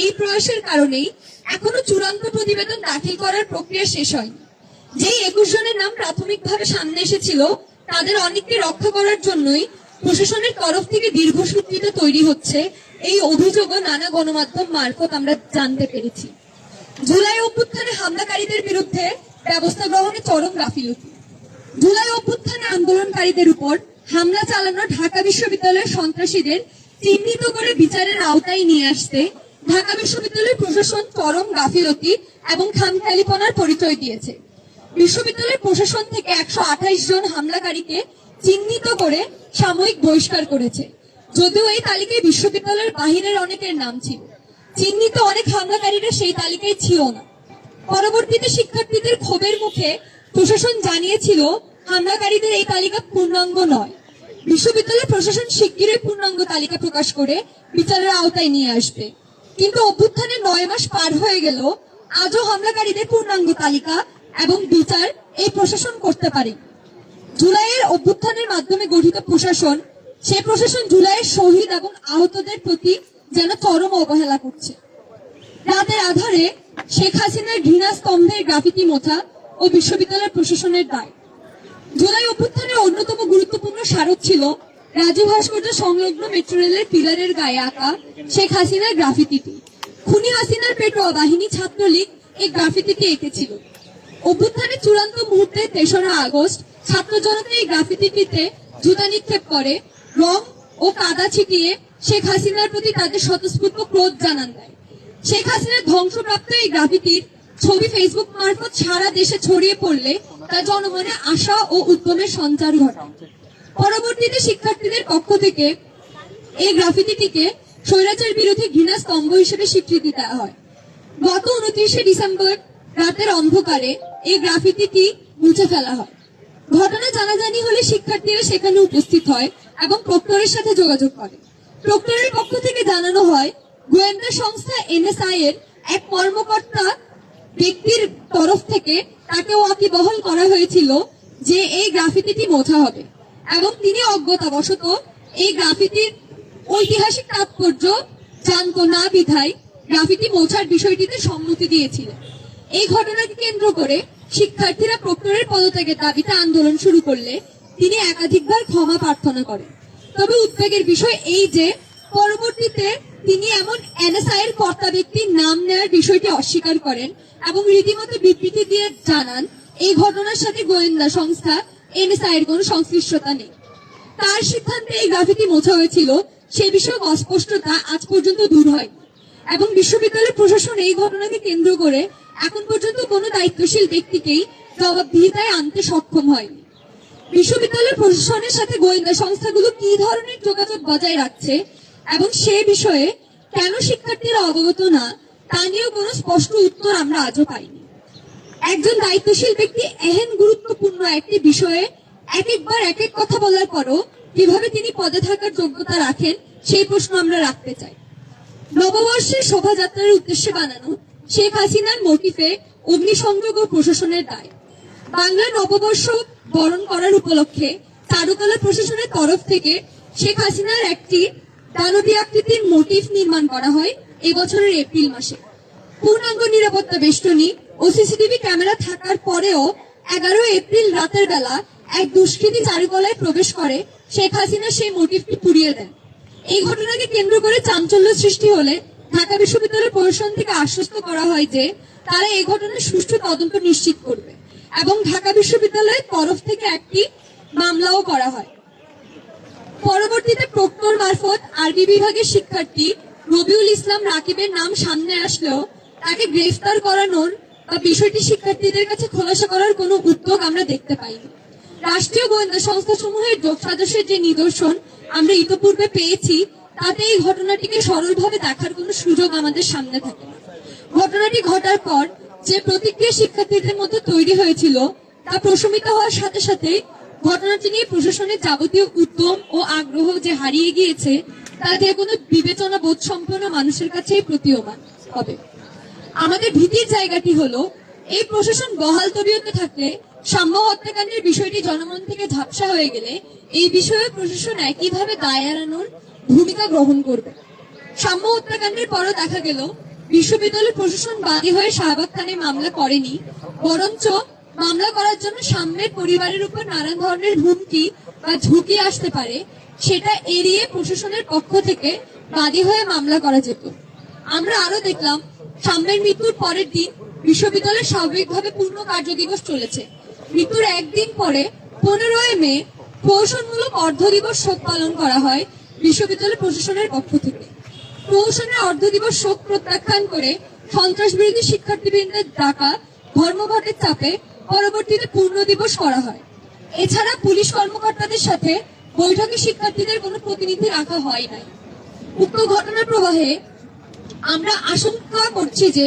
এই প্রয়াসের কারণেই এখনও চূড়ান্ত প্রতিবেদন দাখিল করার প্রক্রিয়া শেষ হয়নি। যেই একুশ জনের নাম প্রাথমিকভাবে সামনে এসেছিল, তাদের অনেককে রক্ষা করার জন্যই প্রশাসনের তরফ থেকে দীর্ঘসূত্রিত তৈরি হচ্ছে এই অভিযোগও নানা গণমাধ্যম মারফত আমরা জানতে পেরেছি। জুলাই অভ্যুত্থানে হামলাকারীদের বিরুদ্ধে ব্যবস্থা গ্রহণে চরম গাফিলতি। জুলাই অভ্যুত্থানে আন্দোলনকারীদের উপর হামলা চালানো ঢাকা বিশ্ববিদ্যালয়ের সন্ত্রাসীদের চিহ্নিত করে বিচারের আওতায় নিয়ে আসতে ঢাকা বিশ্ববিদ্যালয় প্রশাসন চরম গাফিলতি এবং খামখেয়ালিপনার পরিচয় দিয়েছে। বিশ্ববিদ্যালয়ের প্রশাসন থেকে একশো জন হামলাকারীকে চিহ্নিত করে সাময়িক বহিষ্কার করেছে। যদিও এই তালিকায় বিশ্ববিদ্যালয়ের বাহিরের অনেকের নাম ছিল। চিহ্নিত অনেক হামলাকারীরা সেই তালিকায় ছিল না। পরবর্তীতে শিক্ষার্থীদের ক্ষোভের মুখে প্রশাসন জানিয়েছিল, হামলাকারীদের এই তালিকা পূর্ণাঙ্গ নয়। বিশ্ববিদ্যালয় প্রশাসন শিগগিরই পূর্ণাঙ্গ তালিকা প্রকাশ করে বিচারের আওতায় নিয়ে আসবে। কিন্তু অভ্যুত্থানের নয় মাস পার হয়ে গেল, আজও হামলাকারীদের পূর্ণাঙ্গ তালিকা এবং বিচার এই প্রশাসন করতে পারে। জুলাইয়ের অভ্যুত্থানের মাধ্যমে গঠিত প্রশাসন, সে প্রশাসন জুলাইয়ের শহীদ এবং আহতদের প্রতি যেন চরম অবহেলা করছে। রাতের আধারে শেখ হাসিনার ঘৃণা স্তম্ভের গ্রাফিতি মোছা ও বিশ্ববিদ্যালয় প্রশাসনের দায়। জুলাই অভ্যুত্থানের অন্যতম গুরুত্বপূর্ণ স্মারক ছিল রাজু ভাস্কর্য সংলগ্ন মেট্রো রেলের পিলারের গায়ে আঁকা শেখ হাসিনার গ্রাফিতিটি। খুনি হাসিনার পেটোয়া বাহিনী ছাত্রলীগ এই গ্রাফিতিটি এঁকেছিল। অভ্যুত্থানের চূড়ান্ত মুহূর্তে তেসরা আগস্ট ছাত্র জনতা এই গ্রাফিতিটিতে জুতা নিক্ষেপ করে, রং ও কাদা ছিটিয়ে শেখ হাসিনার প্রতি তাদের স্বতঃস্ফূর্ত ক্রোধ জানান দেয়। শেখ হাসিনার ধ্বংসপ্রাপ্ত এই গ্রাফিতির ছবি ফেসবুক মারফত সারা দেশে ছড়িয়ে পড়লে তা জনমনে আশা ও উদ্যমের সঞ্চার ঘটায়। পরবর্তীতে শিক্ষার্থীদের পক্ষ থেকে এই গ্রাফিতিটিকে স্বৈরাচার বিরোধী ঘৃণা স্তম্ভ হিসেবে স্বীকৃতি দেওয়া হয়। গত উনত্রিশে ডিসেম্বর রাতের অন্ধকারে এই গ্রাফিতিটি মুছে ফেলা হয়। ঘটনা জানাজানি হলে শিক্ষার্থীরা সেখানে উপস্থিত হয় এবং প্রক্টরের সাথে যোগাযোগ করে। প্রক্টরের পক্ষ থেকে জানানো হয়, গোয়েন্দা সংস্থা এনএসআই এর এক কর্মকর্তা ব্যক্তির তরফ থেকে তাকে ওয়াকিবহল করা হয়েছিল যে এই গ্রাফিতিটি মোছা হবে। এবং তিনি অজ্ঞতাবশত এই গ্রাফিতির ঐতিহাসিক তাৎপর্য জানত না বিধায় গ্রাফিতি মোছার বিষয়টিতে সম্মতি দিয়েছিলেন। এই ঘটনাকে কেন্দ্র করে শিক্ষার্থীরা প্রক্টরের পদত্যাগের দাবিতে আন্দোলন শুরু করলে তিনি একাধিকবার ক্ষমা প্রার্থনা করেন। তবে উদ্বেগের বিষয় এই যে, পরবর্তীতে তিনি এমন এনএসআই এর কর্তা ব্যক্তির নাম নেওয়ার বিষয়টি অস্বীকার করেন এবং রীতিমতো বিবৃতি দিয়ে জানান, এই ঘটনার সাথে গোয়েন্দা সংস্থা এনএসআই এর কোনো সংশ্লিষ্টতা নেই। তার সিদ্ধান্তে এই গ্রাফিতি মোছা হয়েছিল, সে বিষয়ে অস্পষ্টতা আজ পর্যন্ত দূর হয় এবং বিশ্ববিদ্যালয় প্রশাসন এই ঘটনাকে কেন্দ্র করে এখন পর্যন্ত কোনো দায়িত্বশীল ব্যক্তিকেই জবাবদিহিতায় আনতে সক্ষম হয়নি। বিশ্ববিদ্যালয় প্রশাসনের সাথে গোয়েন্দা সংস্থাগুলো কি ধরনের যোগাযোগ বজায় রাখছে এবং সে বিষয়ে কেন শিক্ষার্থীরা অবগত না, তা নিয়েও কোনো স্পষ্ট উত্তর আমরা আজও পাইনি। একজন দায়িত্বশীল ব্যক্তি এহেন গুরুত্বপূর্ণ একটি বিষয়ে এক একবার এক এক কথা বলার পরও কীভাবে তিনি পদে থাকার যোগ্যতা রাখেন, সেই প্রশ্ন আমরা রাখতে চাই। নববর্ষের শোভাযাত্রার উদ্দেশ্যে বানানো শেখ হাসিনার মোটিফে অগ্নিসংযোগ ও প্রশাসনের দায়। বাংলা নববর্ষ বরণ করার উপলক্ষে চারুকলা প্রশাসনের তরফ থেকে শেখ হাসিনার একটি দানবী আকৃতির মোটিফ নির্মাণ করা হয় এবছরের এপ্রিল মাসে। পূর্ণাঙ্গ নিরাপত্তা বেষ্টনী ও সিসিটিভি ক্যামেরা থাকার পরেও এগারো এপ্রিল রাতের বেলা এক দুষ্কৃতী চারুকলায় প্রবেশ করে শেখ হাসিনা সেই মোটিভটি পুড়িয়ে দেন। এই ঘটনাকে কেন্দ্র করে চাঞ্চল্য সৃষ্টি হলে ঢাকা বিশ্ববিদ্যালয় প্রশাসন থেকে আশ্বস্ত করা হয় যে তারা এই ঘটনার সুষ্ঠু তদন্ত নিশ্চিত করবে এবং ঢাকা বিশ্ববিদ্যালয়ের তরফ থেকে একটি মামলাও করা হয়। পরবর্তীতে প্রক্টর মারফত আরবি বিভাগের শিক্ষার্থী রবিউল ইসলাম রাকিবের নাম সামনে আসলেও তাকে গ্রেফতার করানোর বিষয়টি শিক্ষার্থীদের কাছে খোলাসা করার কোনো উদ্যোগ আমরা দেখতে পাইনি। রাষ্ট্রীয় গোয়েন্দা সংস্থা সমূহের যোগ সদস্যের যে নিদর্শন আমরা ইতোপূর্বে পেয়েছি, তাতে এই ঘটনাটিকে সরলভাবে দেখার কোনো সুযোগ আমাদের সামনে থাকে ঘটনাটি ঘটার পর যে প্রতিক্রিয়া শিক্ষার্থীদের মধ্যে তৈরি হয়েছিল, তা প্রশমিত হওয়ার সাথে সাথে ঘটনাটি নিয়ে প্রশাসনের যাবতীয় উদ্যম ও আগ্রহ যে হারিয়ে গিয়েছে, তা যে কোনো বিবেচনা বোধ সম্পন্ন মানুষের কাছেই প্রতীয়মান হবে। আমাদের ভীতির জায়গাটি হলো, এই প্রশাসন বহাল তবিয়তে থাকলে সাম্য হত্যাকাণ্ডের বিষয়টি জনমন থেকে ঝাপসা হয়ে গেলে এই বিষয়ে প্রশাসন একইভাবে দায় এড়ানোর ভূমিকা গ্রহণ করবে। সাম্য হত্যাকাণ্ডের পরও দেখা গেল, বিশ্ববিদ্যালয় প্রশাসন বাদী হয়ে শাহবাগ থানায় মামলা করেনি, বরঞ্চ মামলা করার জন্য সাম্যের পরিবারের উপর নানান ধরনের হুমকি বা ঝুঁকি আসতে পারে, সেটা এড়িয়ে প্রশাসনের পক্ষ থেকে বাদী হয়ে মামলা করা যেত। আমরা আরও দেখলাম সাম্যের মৃত্যুর পরের দিন বিশ্ববিদ্যালয়ে স্বাভাবিকভাবে পূর্ণ কার্য দিবস চলেছে। মৃত্যুর একদিন পরে পনেরোই মে প্রহসনমূলক অর্ধ দিবস শোক পালন করা হয় বিশ্ববিদ্যালয় প্রশাসনের পক্ষ থেকে। প্রহসনের অর্ধ দিবস শোক প্রত্যাখ্যান করে সন্ত্রাস বিরোধী শিক্ষার্থীবৃন্দের ডাকা, ধর্মঘটের চাপে পরবর্তীতে পূর্ণ দিবস করা হয়। এছাড়া পুলিশ কর্মকর্তাদের সাথে বৈঠকে শিক্ষার্থীদের কোনো প্রতিনিধি রাখা হয় নাই। উক্ত ঘটনার প্রবাহে আমরা আশঙ্কা করছি যে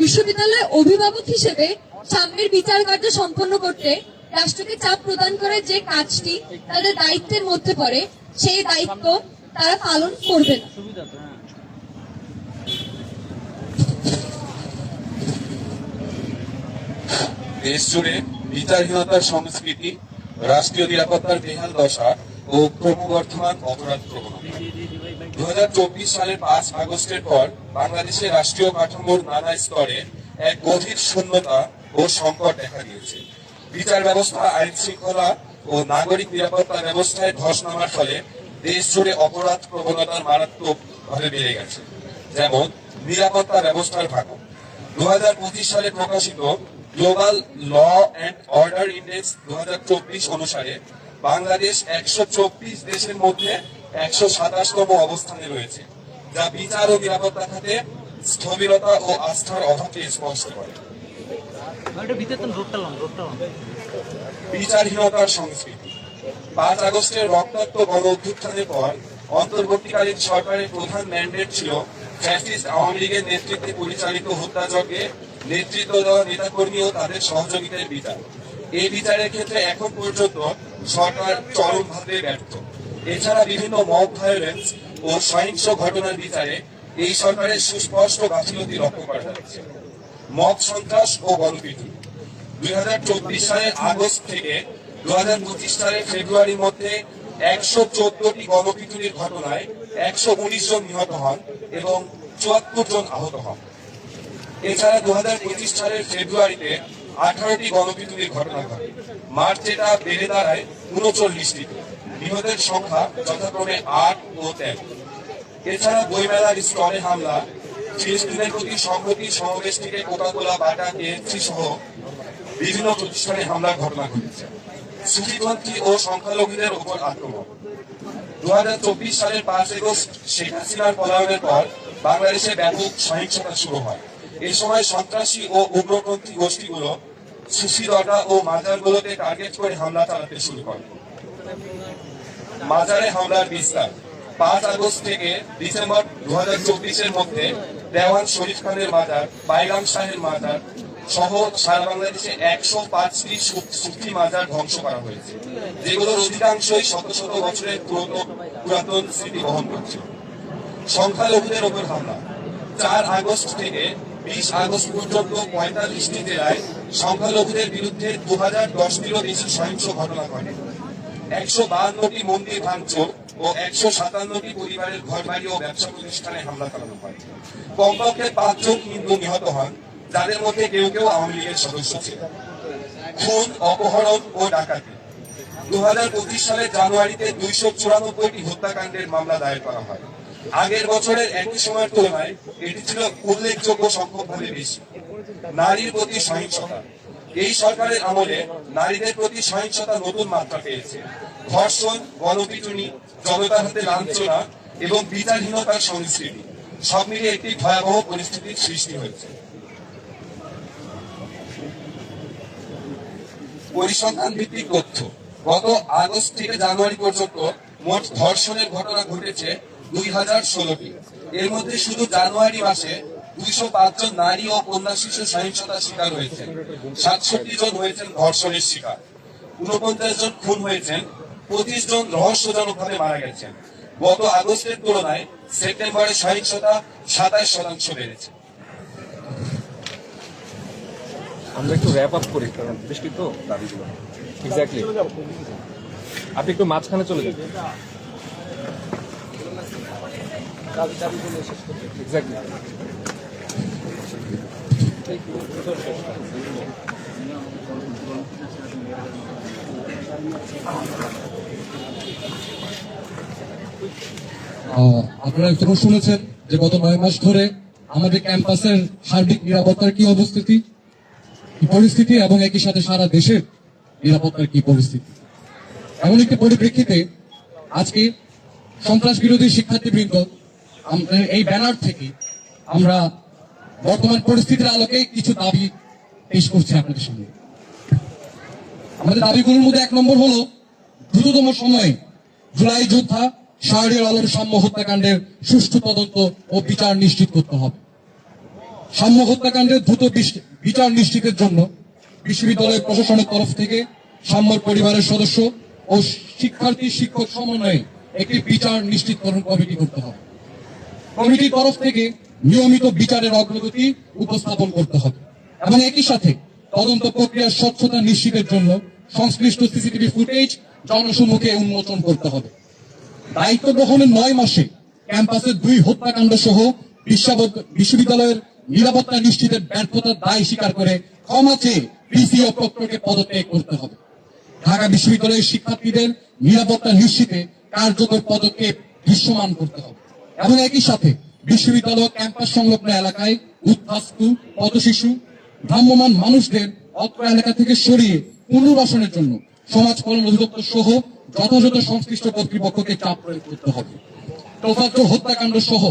বিশ্ববিদ্যালয়ের অভিভাবক হিসেবে সামনের বিচার কার্য সম্পন্ন করতে রাষ্ট্রকে চাপ প্রদান করে যে কাজটি তাদের দায়িত্বের মধ্যে পড়ে, সেই দায়িত্ব তারা পালন করবে না। দেশ জুড়ে বিচারহীনতার সংস্কৃতি, রাষ্ট্রীয় নিরাপত্তার বেহাল দশা ও ক্রমবর্ধমান অপরাধ প্রবণতা। দু হাজার চব্বিশ সালের পাঁচ আগস্টের পর বাংলাদেশের রাষ্ট্রীয় কাঠামোর নানা স্তরে এক গভীর শূন্যতা ও সংকট দেখা দিয়েছে। বিচার ব্যবস্থা, আইন শৃঙ্খলা ও নাগরিক নিরাপত্তা ব্যবস্থায় ধস নামার ফলে দেশ জুড়ে অপরাধ প্রবণতার মারাত্মক ভাবে বেড়ে গেছে, যেমন নিরাপত্তা ব্যবস্থার ভাঙন। দু সালে প্রকাশিত global law and order index দু অনুসারে বাংলাদেশ একশো চব্বিশ দেশের মধ্যে একশো সাতাশতম অবস্থানে রয়েছে যা বিচার ও নিরাপত্তা খাতে স্থবিরতা ও আস্থার অভাবকে স্পষ্ট করে। বিচারহীনতার সংস্কৃতি। পাঁচ আগস্টের রক্তাক্ত গণ অভ্যুত্থানের পর অন্তর্বর্তীকালীন সরকারের প্রধান ম্যান্ডেট ছিল ফ্যাসিস্ট আওয়ামী লীগের নেতৃত্বে পরিচালিত হত্যাযজ্ঞে নেতৃত্ব দেওয়া নেতাকর্মী ও তাদের সহযোগিতার বিচার। এই বিচারের ক্ষেত্রে এখন পর্যন্ত সরকার চরমভাবে ব্যর্থ। এছাড়া বিভিন্ন মব ভায়োলেন্স ও সহিংস ঘটনার বিচারে এই সরকারের সুস্পষ্ট গাফিলতি লক্ষ্য করা যাচ্ছে। মব সন্ত্রাস ও গণপিটুনি। দুই হাজার চব্বিশ সালের আগস্ট থেকে দু হাজার পঁচিশ সালের ফেব্রুয়ারির মধ্যে একশো চোদ্দটি গণপিটুনির ঘটনায় একশো উনিশ জন নিহত হন এবং চুয়াত্তর জন আহত হন। এছাড়া দু হাজার পঁচিশ সালের ফেব্রুয়ারিতে আঠারোটি গণপিটুনির ঘটনা ঘটে। মার্চ এটা বেড়ে দাঁড়ায় উনচল্লিশটিতে। নিহতের সংখ্যা যথাক্রমে আট ও তেরো। এছাড়া বইমেলার স্টলে হামলা ফিলিস্তিনের প্রতি সংহতি সমাবেশ থেকে কোকাকোলা, বাটা, কেএফসি সহ বিভিন্ন প্রতিষ্ঠানে হামলার ঘটনা ঘটেছে। সুফিপন্থী ও সংখ্যালঘুদের উপর আক্রমণ। দু হাজার চব্বিশ সালের পাঁচ আগস্ট শেখ হাসিনার পলায়নের পর বাংলাদেশে ব্যাপক সহিংসতা শুরু হয়। এই সময় সন্ত্রাসী ও উগ্রপন্থী গোষ্ঠীগুলো দরগা ও মাজারগুলোতে টার্গেট করে হামলা চালাতে শুরু করে। মাজারে হামলার বিস্তার। পাঁচ আগস্ট থেকে ডিসেম্বর দু হাজার চব্বিশের মধ্যে দেওয়ান শরীফ খানের মাজার বাইরাম শাহের মাজার সহ সারা বাংলাদেশে একশো পাঁচটি সুফি মাজার ধ্বংস করা হয়েছে, যেগুলোর অধিকাংশই শত শত বছরের পুরনো- পুরাতন স্মৃতি বহন করছে। সংখ্যালঘুদের ওপর হামলা। চার আগস্ট থেকে বিশ আগস্ট পর্যন্ত পঁয়তাল্লিশটি জেলায় সংখ্যালঘুদের বিরুদ্ধে দু হাজার দশটিরও বেশি সহিংস ঘটনা ঘটে। একশো বাহান্নটি মন্দির ভাঙচুর ও একশো সাতান্নটি পরিবারের ও ব্যবসা প্রতিষ্ঠানে হামলা চালানো হয়। কমপক্ষে পাঁচজন হিন্দু নিহত হন, যাদের মধ্যে কেউ কেউ আওয়ামী লীগের সদস্য ছিলেন। খুন, অপহরণ ও ডাকাতি। দু হাজার পঁচিশ সালের জানুয়ারিতে দুইশো চুরানব্বইটি হত্যাকাণ্ডের মামলা দায়ের করা হয়। আগের বছরের একই সময়ের তুলনায় এটি ছিল উল্লেখযোগ্য সংখ্যকভাবে বেশি। নারীর প্রতি সহিংসতা। এই সরকারের আমলে নারীদের প্রতি সহিংসতা নতুন মাত্রা পেয়েছে। ধর্ষণ, গণপিটুনি, জনতার হাতে লাঞ্ছনা এবং বিচারহীনতার সংস্কৃতি, সব মিলিয়ে একটি ভয়াবহ পরিস্থিতির সৃষ্টি হয়েছে। পরিসংখ্যান ভিত্তিক তথ্য। গত আগস্ট থেকে জানুয়ারি পর্যন্ত মোট ধর্ষণের ঘটনা ঘটেছে দুই হাজার ষোলোটি। এর মধ্যে শুধু জানুয়ারি মাসে দুইশো জন নারী ও কন্যা শিশু সহিংসতার শিকার হয়েছেন। সাতষট্টি জন হয়েছেন ধর্ষণের শিকার। উনপঞ্চাশ জন খুন হয়েছেন। পঁচিশ জন রহস্যজনকভাবে মারা গেছেন। গত আগস্টের তুলনায় সেপ্টেম্বরে সহিংসতা সাতাশ শতাংশ বেড়েছে। আমরা একটু র্যাপ আপ করি, কারণ বৃষ্টি তো দাবিগুলো। এক্স্যাক্টলি আপনি একটু মাঝখানে চলে করতে এক্স্যাক্টলি আপনারা যখন শুনেছেন যে গত নয় মাস ধরে আমাদের ক্যাম্পাসের সার্বিক নিরাপত্তার কি অবস্থিতি, কি পরিস্থিতি এবং একই সাথে সারা দেশের নিরাপত্তার কি পরিস্থিতি? এমন একটি পরিপ্রেক্ষিতে আজকে সন্ত্রাস বিরোধী শিক্ষার্থীবৃন্দ এই ব্যানার থেকে আমরা বর্তমান পরিস্থিতির আলোকে কিছু দাবি পেশ করছি আপনাদের সামনে। আমাদের দাবিগুলোর মধ্যে এক নম্বর হলো, দ্রুততম সময়ে জুলাই যোদ্ধা শাহরিয়ার আলম সাম্য হত্যাকাণ্ডের সুষ্ঠু তদন্ত ও বিচার নিশ্চিত করতে হবে। সাম্য হত্যাকাণ্ডের দ্রুত বিচার নিশ্চিতের জন্য বিশ্ববিদ্যালয় প্রশাসনের তরফ থেকে সাম্যর পরিবারের সদস্য ও শিক্ষার্থী শিক্ষক সমন্বয়ে একটি বিচার নিশ্চিতকরণ কমিটি করতে হবে। কমিটির তরফ থেকে নিয়মিত বিচারের অগ্রগতি উপস্থাপন করতে হবে। এবং একই সাথে তদন্ত প্রক্রিয়ার স্বচ্ছতা নিশ্চিতের জন্য সংশ্লিষ্ট সিসিটিভি ফুটেজ জনসম্মুখে উন্মোচন করতে হবে। দায়িত্ব গ্রহণের নয় মাসে ক্যাম্পাসের দুই হত্যাকাণ্ড সহ বিশ্ববিদ্যালয়ের নিরাপত্তা নিশ্চিতের ব্যর্থতার দায় স্বীকার করে ক্ষমা চেয়ে পিসি ও প্রক্টরকে পদত্যাগ করতে হবে। ঢাকা বিশ্ববিদ্যালয়ের শিক্ষার্থীদের নিরাপত্তা নিশ্চিতে কার্যকর পদক্ষেপ দৃশ্যমান করতে হবে। এবং একই সাথে বিশ্ববিদ্যালয় ক্যাম্পাস সংলগ্ন এলাকায় উদ্বাস্তু পথশিশু ভ্রাম্যমান মানুষদের অত্র এলাকা থেকে সরিয়ে পুনর্বাসনের জন্য সমাজ কল্যাণ অধিদপ্তর সহ যথাযথ সংশ্লিষ্ট কর্তৃপক্ষকে চাপ প্রয়োগ করতে হবে। তোফাজ্জল হত্যাকাণ্ড সহ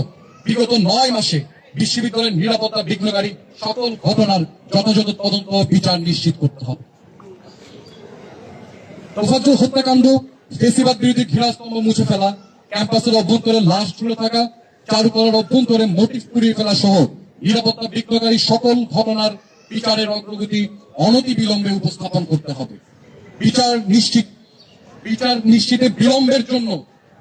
বিগত নয় মাসে বিশ্ববিদ্যালয়ের নিরাপত্তা বিঘ্নকারী সকল ঘটনার যথাযথ তদন্ত বিচার নিশ্চিত করতে হবে। তোফাজ্জল হত্যাকাণ্ড, ফেসিবাদ বিরোধী ঘৃণাস্তম্ভ মুছে ফেলা, ক্যাম্পাসের অভ্যন্তরে লাশ ঝুলে থাকা চারুকলার অভ্যন্তরে পুড়িয়ে ফেলা সহ নিরাপত্তা বিঘ্নকারী সকল ঘটনার বিচারের অগ্রগতি অনতি বিলম্বে উপস্থাপন করতে হবে। বিচার নিশ্চিত, বিচার নিশ্চিতে বিলম্বের জন্য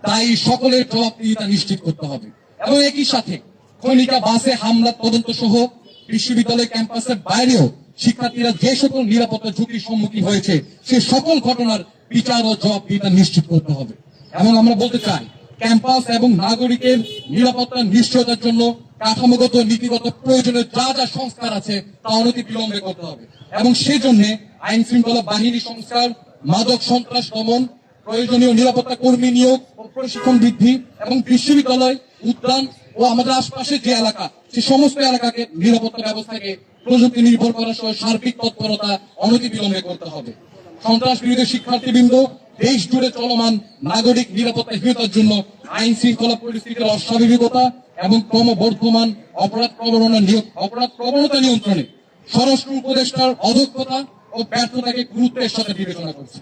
তাই সকলের জবাবদিহিতা নিশ্চিত করতে হবে। এবং একই সাথে খনিকা বাসে হামলা তদন্ত সহ বিশ্ববিদ্যালয় ক্যাম্পাসের বাইরেও শিক্ষার্থীরা যে সকল নিরাপত্তা ঝুঁকির সম্মুখীন হয়েছে, সে সকল ঘটনার বিচার ও জবাবদিহিতা নিশ্চিত করতে হবে। এবং আমরা বলতে চাই ক্যাম্পাস এবং নাগরিকের নিরাপত্তা নিশ্চয়তার জন্য কাঠামোগত, নীতিগত প্রয়োজনীয় যা যা সংস্কার আছে তা অনতি বিলম্বে করতে হবে। এবং সেজন্য আইন শৃঙ্খলা বাহিনী সংস্কার, মাদক সন্ত্রাস দমন, প্রয়োজনীয় নিরাপত্তা কর্মী নিয়োগ ও প্রশিক্ষণ বৃদ্ধি এবং বিশ্ববিদ্যালয়, উদ্যান ও আমাদের আশপাশের যে এলাকা, সে সমস্ত এলাকাকে নিরাপত্তা ব্যবস্থাকে প্রযুক্তি নির্ভর করা সহ সার্বিক তৎপরতা অনতি বিলম্বে করতে হবে। সন্ত্রাস বিরোধী শিক্ষার্থীবৃন্দ দেশ জুড়ে চলমান নাগরিক নিরাপত্তাহীনতার জন্য আইন শৃঙ্খলা পরিস্থিতির অস্বাভাবিকতা এবং ক্রমবর্ধমান অপরাধ প্রবণতা অপরাধ প্রবণতা নিয়ন্ত্রণে স্বরাষ্ট্র উপদেষ্টার অদক্ষতা ও ব্যর্থতাকে গুরুত্বের সাথে বিবেচনা করছে।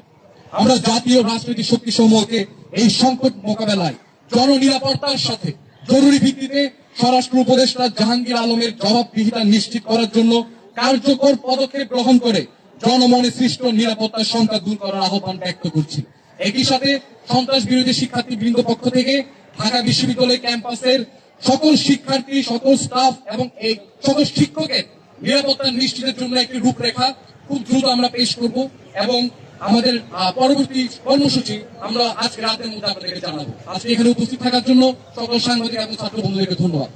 আমরা জাতীয় রাজনৈতিক শক্তি সমূহকে এই সংকট মোকাবেলায় জননিরাপত্তার সাথে জরুরি ভিত্তিতে স্বরাষ্ট্র উপদেষ্টা জাহাঙ্গীর আলমের জবাবদিহিতা নিশ্চিত করার জন্য কার্যকর পদক্ষেপ গ্রহণ করে জনমনে সৃষ্ট নিরাপত্তার সংখ্যা দূর করার আহ্বান ব্যক্ত করছি। একই সাথে সন্ত্রাস বিরোধী শিক্ষার্থী বৃন্দ পক্ষ থেকে ঢাকা বিশ্ববিদ্যালয় ক্যাম্পাসের সকল শিক্ষার্থী, সকল স্টাফ এবং এই সকল শিক্ষকের নিরাপত্তা নিশ্চিতের জন্য একটি রূপরেখা খুব দ্রুত আমরা পেশ করব এবং আমাদের পরবর্তী কর্মসূচি আমরা আজকে রাতের মধ্যে আপনাদেরকে জানাব। আজকে এখানে উপস্থিত থাকার জন্য সকল সাংবাদিক এবং ছাত্র বন্ধুদেরকে ধন্যবাদ।